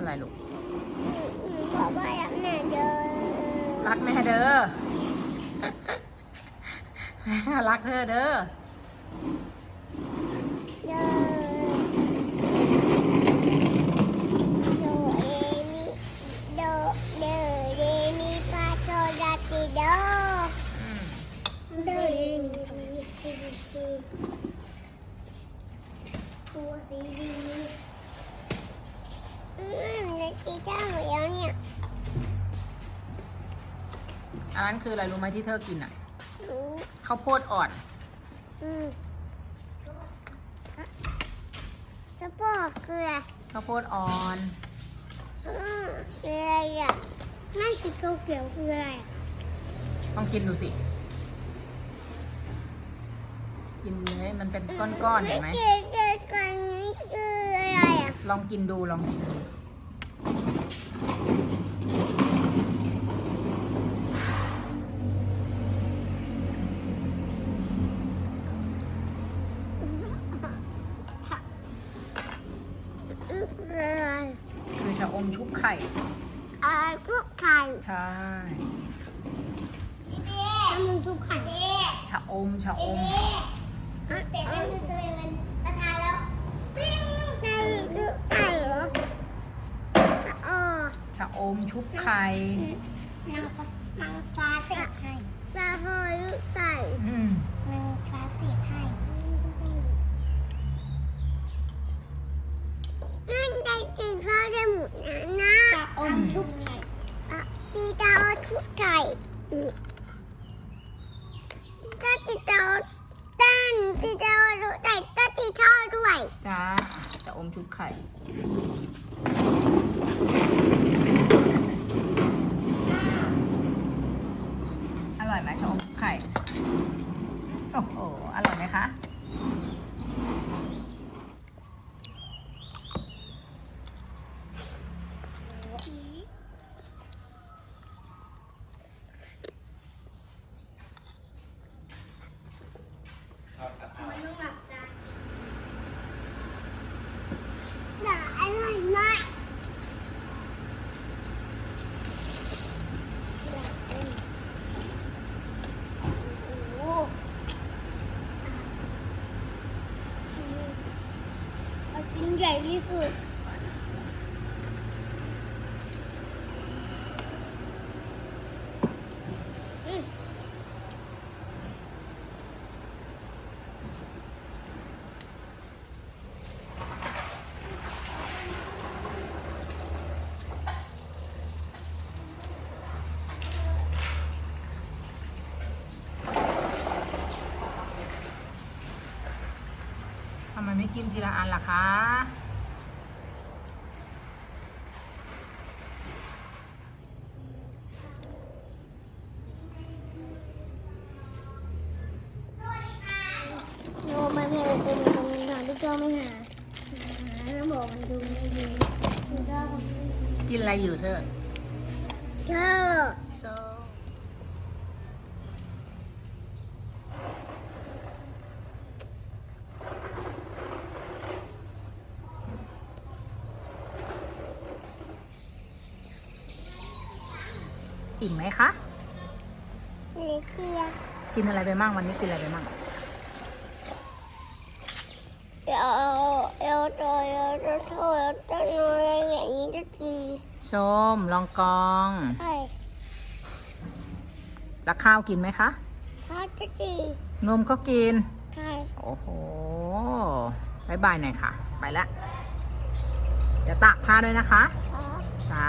อะไรลูกหนูบอกว่าอยากแม่เดินรักแม่เด้อรักเธอเด้อเดินโดเรมิโดเดเรมิฟาโซลาติโด อันนั้นคืออะไรรู้ไหมที่เธอกินอะรู้ข้าวโพดอ่อน อืมจะบอกคืออะไรข้าวโพดอ่อนอืมคืออะไรอะนั่นสีเขียวๆคืออะไรอะลองกินดูสิ กินเลยมันเป็นก้อนๆเห็นไหมเด็กเด็กกันนี้คืออะไรอะ ลองกินดูลองกินดู ชะอมชุบไข่อ่าซุปไข่ใช่น้ำมันซุปไข่ชะอมชะอม เสร็จแล้วมันจะเป็นประทานแล้วปิ้งในซุปไข่เหรออ๋อชะอมชุบไข่นางนางฟ้าเสกให้ปลาหอยลูกไก่ อืม นางฟ้าเสกให้นั่นได้กินข้าวได้หมดนะนะจะอมชุบไข่อะตีดาวชุบไข่อืม ก็ตีดาวตั้นตีดาวลูกไก่ก็ตีทอดด้วยจ้าจะอมชุบไข่อร่อยไหมชอมไข่ โอ้โห อร่อยไหมคะ มันต้องหลับตาแต่อร่อยมากโอ้โห เอาชิ้นใหญ่ที่สุด อืม ทำไมไม่กินทีละอันล่ะคะโนมันเพลเป็นตรงนี้ค่ะที่เจ้าไม่หาหาแล้วบอกมันดูไม่ดีมันก็กินอะไรอยู่เธอเธอโซ อิ่มไหมคะนี่คือกินอะไรไปมั่งวันนี้กินอะไรไปมั่งเดี๋ยวเดี๋ยวตัวเดี๋ยวตัวเธอจะนอนอะไรอย่างนี้จะดีส้มลองกองใช่แล้วข้าวกินไหมคะเขาจะดีนมก็กินใช่โอ้โหบายบายหน่อยค่ะ ไปละเดี๋ยวตากผ้าด้วยนะคะอ๋อจ้า